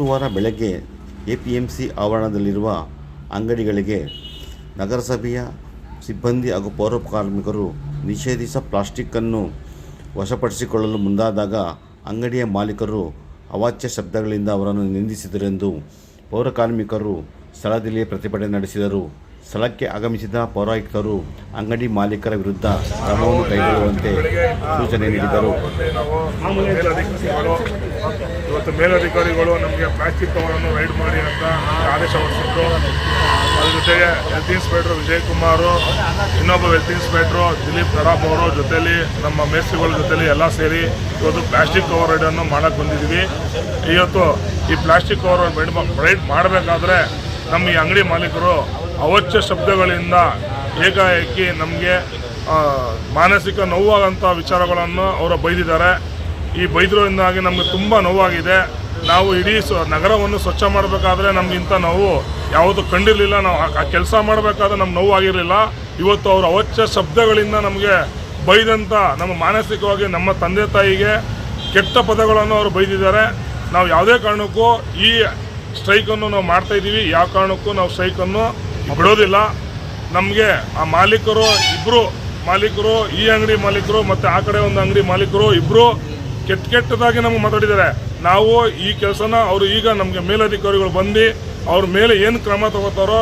ಶುಕ್ರವಾರ ಬೆಳಗ್ಗೆ A P M C ಆವರಣದಲ್ಲಿರುವ ಅಂಗಡಿಗಳಿಗೆ ನಗರಸಭೆಯ ಸಿಬ್ಬಂದಿ ಹಾಗೂ ಪೌರ ಕಾರ್ಮಿಕರು ನಿಷೇಧಿತ ಪ್ಲಾಸ್ಟಿಕ್ಕನ್ನು ವಶಪಡಿಸಿಕೊಳ್ಳಲು ಮುಂದಾದಾಗ ಅಂಗಡಿಯ ಮಾಲೀಕರು ಅವಾಚ್ಯ ಶಬ್ದಗಳಿಂದ ಅವರನ್ನು ನಿಂದಿಸಿದರೆಂದು ಪೌರ ಕಾರ್ಮಿಕರು ಸ್ಥಳದಲ್ಲಿಯೇ ಪ್ರತಿಭಟನೆ ನಡೆಸಿದರು. ಸ್ಥಳಕ್ಕೆ ಆಗಮಿಸಿದ ಪೌರಾಯುಕ್ತರು ಅಂಗಡಿ ಮಾಲೀಕರ ವಿರುದ್ಧ ಕ್ರಮವನ್ನು ಕೈಗೊಳ್ಳುವಂತೆ ಸೂಚನೆ ನೀಡಿದರು. ಇವತ್ತು ಮೇಲಧಿಕಾರಿಗಳು ನಮಗೆ ಪ್ಲಾಸ್ಟಿಕ್ ಕವರನ್ನು ರೈಡ್ ಮಾಡಿ ಅಂತ ಆದೇಶ ಹೊರಡಿಸಿದ್ರು. ಅದ್ರ ಜೊತೆಗೆ ಹೆಲ್ತ್ ಇನ್ಸ್ಪೆಕ್ಟರ್ ವಿಜಯ್ ಕುಮಾರ್, ಇನ್ನೊಬ್ಬ ಹೆಲ್ತ್ ಇನ್ಸ್ಪೆಕ್ಟ್ರು ದಿಲೀಪ್ ತರಾಬ್ ಅವರು ಜೊತೆಯಲ್ಲಿ ನಮ್ಮ ಮೇಸ್ತ್ರಿಗಳ ಜೊತೆಯಲ್ಲಿ ಎಲ್ಲ ಸೇರಿ ಇವತ್ತು ಪ್ಲಾಸ್ಟಿಕ್ ಕವರ್ ರೈಡನ್ನು ಮಾಡಕ್ಕೆ ಬಂದಿದ್ದೀವಿ. ಇವತ್ತು ಈ ಪ್ಲಾಸ್ಟಿಕ್ ಕವರ್ ರೈಡ್ ಮಾಡಬೇಕಾದ್ರೆ ನಮ್ಮ ಈ ಅಂಗಡಿ ಮಾಲೀಕರು ಅವಾಚ್ಯ ಶಬ್ದಗಳಿಂದ ಏಕಾಏಕಿ ನಮಗೆ ಮಾನಸಿಕ ನೋವಾಗಂಥ ವಿಚಾರಗಳನ್ನು ಅವರು ಬೈದಿದ್ದಾರೆ. ಈ ಬೈದಿರೋದಿಂದಾಗಿ ನಮಗೆ ತುಂಬ ನೋವಾಗಿದೆ. ನಾವು ಇಡೀ ನಗರವನ್ನು ಸ್ವಚ್ಛ ಮಾಡಬೇಕಾದ್ರೆ ನಮ್ಗೆ ಇಂಥ ನೋವು ಯಾವುದು ಕಂಡಿರಲಿಲ್ಲ. ನಾವು ಆ ಕೆಲಸ ಮಾಡಬೇಕಾದ್ರೆ ನಮ್ಗೆ ನೋವಾಗಿರಲಿಲ್ಲ. ಇವತ್ತು ಅವರು ಅವಚ್ಯ ಶಬ್ದಗಳಿಂದ ನಮಗೆ ಬೈದಂಥ ನಮ್ಮ ಮಾನಸಿಕವಾಗಿ ನಮ್ಮ ತಂದೆ ತಾಯಿಗೆ ಕೆಟ್ಟ ಪದಗಳನ್ನು ಅವರು ಬೈದಿದ್ದಾರೆ. ನಾವು ಯಾವುದೇ ಕಾರಣಕ್ಕೂ ಈ ಸ್ಟ್ರೈಕನ್ನು ನಾವು ಮಾಡ್ತಾಯಿದ್ದೀವಿ ಯಾವ ಕಾರಣಕ್ಕೂ ನಾವು ಸ್ಟ್ರೈಕನ್ನು ಬಿಡೋದಿಲ್ಲ. ನಮಗೆ ಆ ಮಾಲೀಕರು ಇಬ್ಬರು ಮಾಲೀಕರು, ಈ ಅಂಗಡಿ ಮಾಲೀಕರು ಮತ್ತು ಆ ಕಡೆ ಒಂದು ಅಂಗಡಿ ಮಾಲೀಕರು ಇಬ್ಬರು ಕೆಟ್ಟ ಕೆಟ್ಟದಾಗಿ ನಮಗೆ ಮಾತಾಡಿದ್ದಾರೆ. ನಾವು ಈ ಕೆಲಸನ ಅವರು ಈಗ ನಮಗೆ ಮೇಲಧಿಕಾರಿಗಳು ಬಂದು ಅವ್ರ ಮೇಲೆ ಏನು ಕ್ರಮ ತಗೋತಾರೋ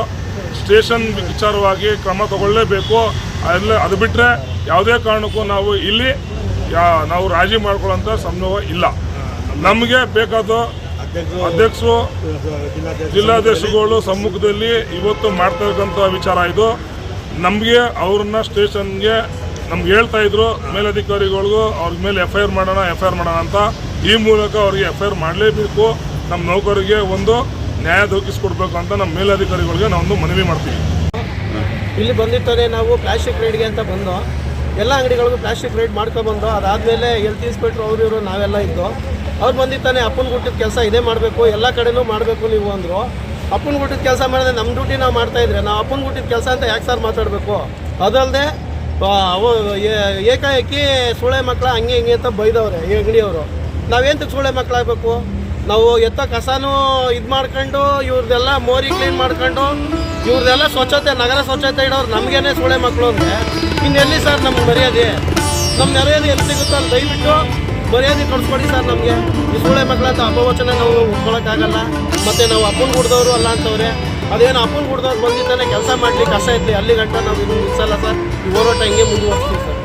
ಸ್ಟೇಷನ್ ವಿಚಾರವಾಗಿ ಕ್ರಮ ತಗೊಳ್ಳೇಬೇಕು. ಅಲ್ಲ ಅದು ಬಿಟ್ಟರೆ ಯಾವುದೇ ಕಾರಣಕ್ಕೂ ನಾವು ಇಲ್ಲಿ ನಾವು ರಾಜಿ ಮಾಡ್ಕೊಳ್ಳೋಂಥ ಸಂಭವ ಇಲ್ಲ. ನಮಗೆ ಬೇಕಾದ ಅಧ್ಯಕ್ಷರು ಜಿಲ್ಲಾಧ್ಯಕ್ಷಗಳು ಸಮ್ಮುಖದಲ್ಲಿ ಇವತ್ತು ಮಾಡ್ತಾ ಇರ್ತಕ್ಕಂಥ ವಿಚಾರ ಇದು. ನಮಗೆ ಅವ್ರನ್ನ ಸ್ಟೇಷನ್ಗೆ ನಮ್ಗೆ ಹೇಳ್ತಾ ಇದ್ರು ಮೇಲಧಿಕಾರಿಗಳಿಗೂ ಅವ್ರ ಮೇಲೆ ಎಫ್ ಐ ಆರ್ ಮಾಡೋಣ ಎಫ್ ಐ ಆರ್ ಮಾಡೋಣ ಅಂತ. ಈ ಮೂಲಕ ಅವ್ರಿಗೆ ಎಫ್ ಐ ಆರ್ ಮಾಡಲೇಬೇಕು. ನಮ್ಮ ನೌಕರಿಗೆ ಒಂದು ನ್ಯಾಯ ದೊರಕಿಸ್ಕೊಡ್ಬೇಕು ಅಂತ ನಮ್ಮ ಮೇಲಧಿಕಾರಿಗಳಿಗೆ ನಾವೊಂದು ಮನವಿ ಮಾಡ್ತೀವಿ. ಇಲ್ಲಿ ಬಂದಿರ್ತಾರೆ ನಾವು ಪ್ಲಾಸ್ಟಿಕ್ ರೈಡ್ಗೆ ಅಂತ ಬಂದು ಎಲ್ಲ ಅಂಗಡಿಗಳಿಗೂ ಪ್ಲಾಸ್ಟಿಕ್ ರೈಡ್ ಮಾಡ್ಕೊಬಂದು ಅದಾದಮೇಲೆ ಹೆಲ್ತ್ ಇನ್ಸ್ಪೆಕ್ಟ್ರ್ ಅವರು ಇವರು ನಾವೆಲ್ಲ ಇದ್ದು ಅವ್ರು ಬಂದಿತ್ತಾನೆ ಅಪ್ಪನ ಗುಟ್ಟಿದ ಕೆಲಸ ಇದೇ ಮಾಡಬೇಕು, ಎಲ್ಲ ಕಡೆನೂ ಮಾಡಬೇಕು ನೀವು ಅಂದರು. ಅಪ್ಪನ ಗುಟ್ಟಿದ ಕೆಲಸ ಮಾಡಿದ್ರೆ ನಮ್ಮ ಡ್ಯೂಟಿ ನಾವು ಮಾಡ್ತಾ ಇದ್ರೆ ನಾವು ಅಪ್ಪನ ಗುಟ್ಟಿದ ಕೆಲಸ ಅಂತ ಯಾಕೆ ಸರ್ ಮಾತಾಡಬೇಕು? ಅದಲ್ಲದೆ ಅವು ಏಕಾಏಕಿ ಸೂಳೆ ಮಕ್ಕಳ ಹಂಗೆ ಹಿಂಗೆ ಅಂತ ಬೈದವ್ರೆ ಈ ಅಂಗಡಿಯವರು. ನಾವೇಂತಕ್ಕೆ ಸೂಳೆ ಮಕ್ಕಳಾಗಬೇಕು ನಾವು ಎತ್ತ ಕಸನೂ ಇದು ಮಾಡ್ಕೊಂಡು ಇವ್ರದ್ದೆಲ್ಲ ಮೋರಿ ಕ್ಲೀನ್ ಮಾಡ್ಕೊಂಡು ಇವ್ರದ್ದೆಲ್ಲ ಸ್ವಚ್ಛತೆ, ನಗರ ಸ್ವಚ್ಛತೆ ಇಡೋರು ನಮಗೇನೆ ಸೂಳೆ ಮಕ್ಕಳು ಅಂದರೆ ಇನ್ನೆಲ್ಲಿ ಸರ್ ನಮ್ಗೆ ಮರ್ಯಾದೆ? ನಮ್ಮ ಮರ್ಯಾದೆ ಎಲ್ಲಿ ಸಿಗುತ್ತೋ ದಯವಿಟ್ಟು ಮರ್ಯಾದೆ ಕಳ್ಸ್ಕೊಡಿ ಸರ್ ನಮಗೆ. ಈ ಸೂಳೆ ಮಕ್ಕಳಂತ ಅಪವಚನ ನಾವು ಉಟ್ಕೊಳಕ್ಕಾಗಲ್ಲ. ಮತ್ತು ನಾವು ಅಪ್ಪನ ಗುಡ್ದವರು ಅಲ್ಲ ಅಂತವ್ರೆ. ಅದೇನು ಅಪ್ಪನ ಗುಡ್ದವ್ರು ಬಂದಿದ್ದಾನೆ, ಕೆಲಸ ಮಾಡಲಿ ಕಷ್ಟ ಐತಿ ಅಲ್ಲಿ ಗಂಟ ನಾವು ಇನ್ನೂ ನಿಲ್ಸಲ್ಲ ಸರ್. ಹೋರಾಟ ಹಿಂಗೆ ಮುಂದುವರಿಸ್ತೀವಿ ಸರ್.